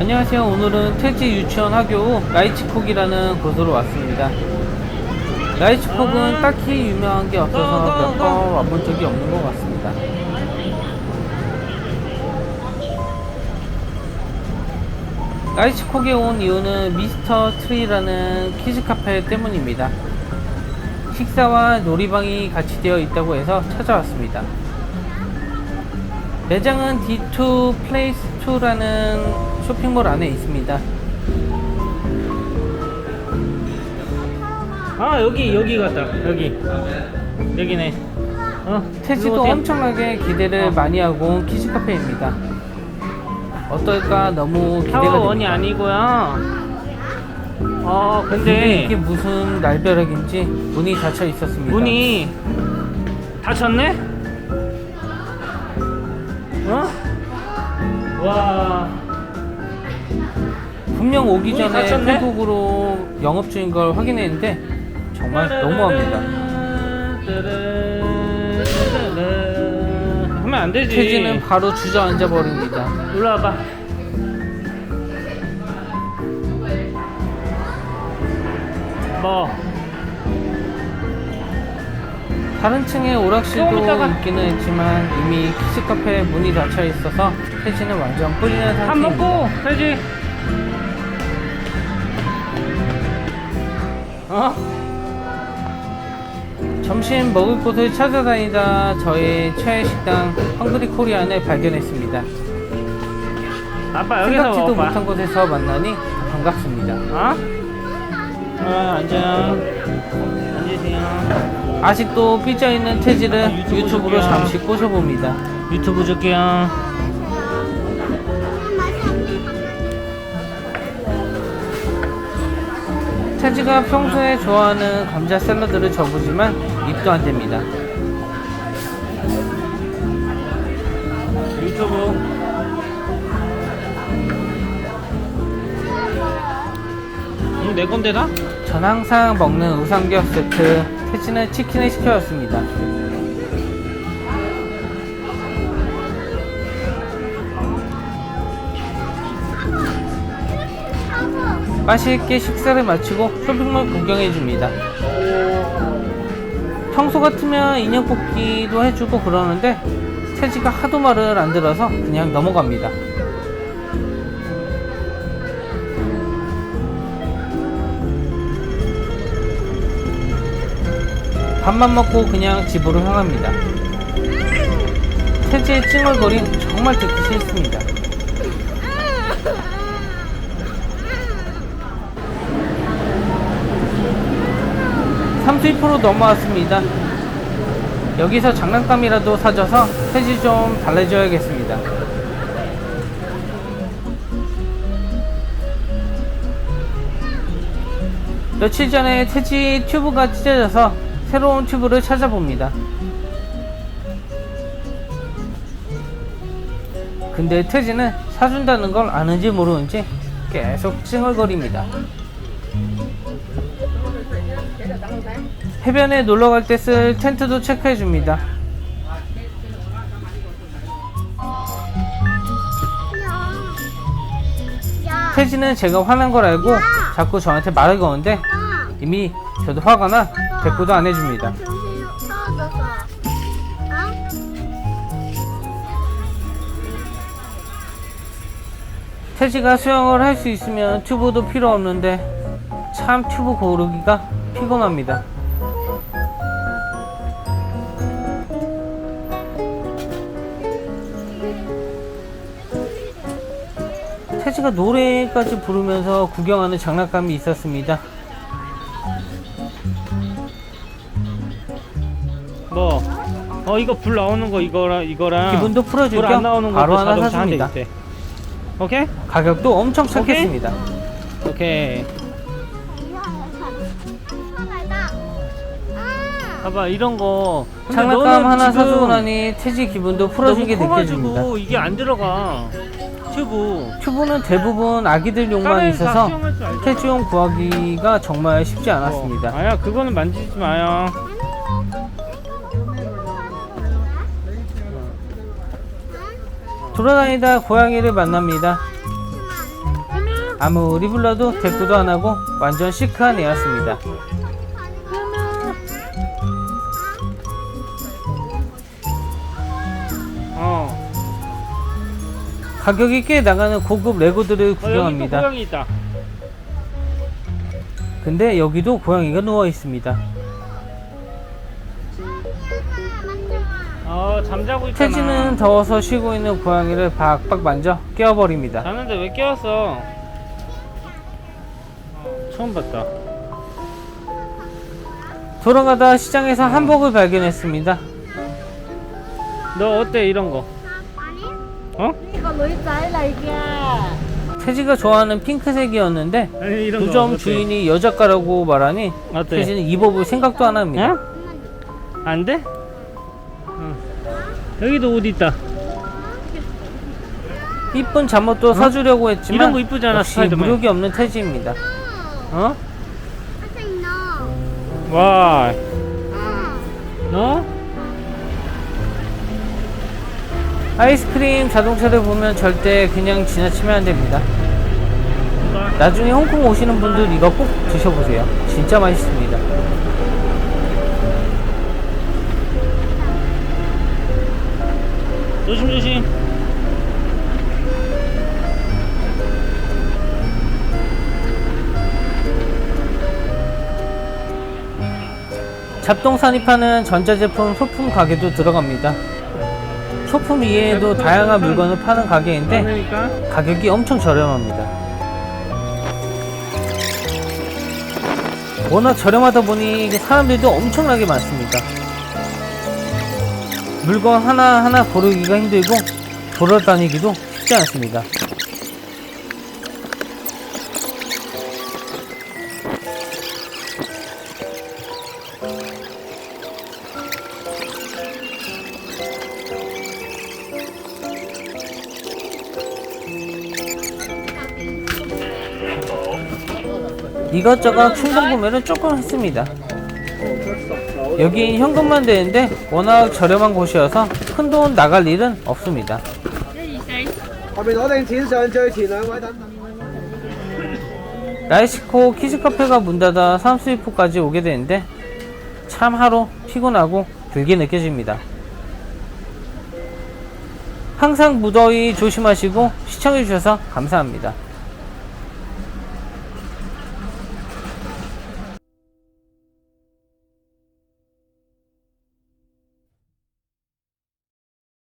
안녕하세요. 오늘은 태지 유치원 학교 라이치콕이라는 곳으로 왔습니다. 라이치콕은 딱히 유명한 게 없어서 몇 번 와본 적이 없는 것 같습니다. 라이치콕에 온 이유는 미스터 트리라는 키즈 카페 때문입니다. 식사와 놀이방이 같이 되어 있다고 해서 찾아왔습니다. 매장은 D2 플레이스 2라는 쇼핑몰 안에 있습니다. 아 여기 여기 같다 여기 여기네 어 태지도 어때? 엄청나게 기대를 어. 많이 하고 온 키즈 카페입니다. 어떨까 너무 기대가 원이. 아니고요 어 근데 근데 이게 무슨 날벼락인지 문이 닫혀 있었습니다. 문이 닫혔네 어? 와 분명 오기 전에 닫혔네? 태국으로 영업 중인 걸 확인했는데 정말 너무합니다. 하면 안 되지 태지는 바로 주저앉아 버립니다. 일로 와봐 뭐 다른 층에 오락실도 있다가. 있기는 했지만 이미 키즈 카페 문이 닫혀 있어서 태지는 완전 뿔리는 밥 상태입니다. 먹고 돼지 어? 점심 먹을 곳을 찾아다니다 저의 최애 식당 헝그리 코리안을 발견했습니다. 아빠 여기서 생각지도 먹어봐 못한 곳에서 만나니 반갑습니다. 어? 어 앉아 앉으세요 아직도 삐져 있는 태지를 아, 유튜브 유튜브로. 잠시 꼬셔봅니다. 유튜브 줄게요 태지가 평소에 좋아하는 감자 샐러드를 줘보지만 입도 안 됩니다. 유튜브 이거 내 건데 나? 전 항상 먹는 우삼겹 세트, 태지는 치킨을 시켜왔습니다. 맛있게 식사를 마치고 쇼핑몰 구경해 줍니다. 평소 같으면 인형 뽑기도 해주고 그러는데 태지가 하도 말을 안 들어서 그냥 넘어갑니다. 밥만 먹고 그냥 집으로 향합니다. 태지의 찡얼거림 정말 듣기 싫습니다. 삼수입으로 넘어왔습니다. 여기서 장난감이라도 사줘서 태지 좀 달래줘야겠습니다. 며칠 전에 태지 튜브가 찢어져서 새로운 튜브를 찾아봅니다. 근데 태지는 사준다는 걸 아는지 모르는지 계속 찡얼거립니다. 해변에 놀러 갈 때 쓸 텐트도 체크해 줍니다. 태지는 제가 화난 걸 알고 자꾸 저한테 말을 거는데 이미 저도 화가 나 대꾸도 안 해줍니다. 태지가 수영을 할 수 있으면 튜브도 필요 없는데 참 튜브 고르기가 피곤합니다. 태지가 노래까지 부르면서 구경하는 장난감이 있었습니다. 뭐? 어 이거 불 나오는 거 이거랑 이거랑 기분도 풀어줄 불겸안 나오는 거 바로 그 하나 자동차 한대 사줍니다. 있대. 오케이? 가격도 엄청 착했습니다. 오케이. 봐봐 이런 거 근데 장난감 너는 하나 지금 사주고 나니 태지 기분도 풀어진 게 너무 커가지고 느껴집니다. 이게 안 들어가 튜브 튜브는 대부분 아기들 용만 다 있어서 수영할 줄 알잖아. 태지용 구하기가 정말 쉽지 어. 않았습니다. 아야 그거는 만지지 마요 돌아다니다 고양이를 만납니다. 아무리 불러도 대꾸도 안 하고 완전 시크한 애였습니다. 가격이 꽤 나가는 고급 레고들을 어, 구경합니다. 고양이 있다. 근데 여기도 고양이가 누워 있습니다. 어, 잠자고 있잖아. 태지는 더워서 쉬고 있는 고양이를 박박 만져 깨워버립니다. 자는데 왜 깨웠어? 어, 처음 봤다. 돌아가다 시장에서 한복을 발견했습니다. 너 어때 이런 거? 어? Lưới trái này kìa 태지가 좋아하는 핑크색이었는데 아니 이런 거 도점 어때? 주인이 여자가라고 말하니 어때? 태지는 입어볼 생각도 안 합니다. 어? 안 돼? 응. 여기도 옷 있다. 이쁜 잠옷도 사주려고 했지만 이런 거 이쁘잖아, 역시 스파이더맨. 무력이 없는 태지입니다. 어? 와, 응. 너? 아이스크림 자동차를 보면 절대 그냥 지나치면 안 됩니다. 나중에 홍콩 오시는 분들 이거 꼭 드셔보세요. 진짜 맛있습니다. 조심 조심. 잡동사니 파는 전자제품 소품 가게도 들어갑니다. 소품 이외에도 다양한 물건을 파는 가게인데 그러니까 가격이 엄청 저렴합니다. 워낙 저렴하다 보니 사람들도 엄청나게 많습니다. 물건 하나하나 고르기가 힘들고 돌아다니기도 쉽지 않습니다. 이것저것 충동 구매는 조금 했습니다. 여기 현금만 되는데 워낙 저렴한 곳이어서 큰 돈 나갈 일은 없습니다. 라이시코 키즈카페가 문 닫아 삼수이포까지 오게 되는데 참 하루 피곤하고 길게 느껴집니다. 항상 무더위 조심하시고 시청해주셔서 감사합니다.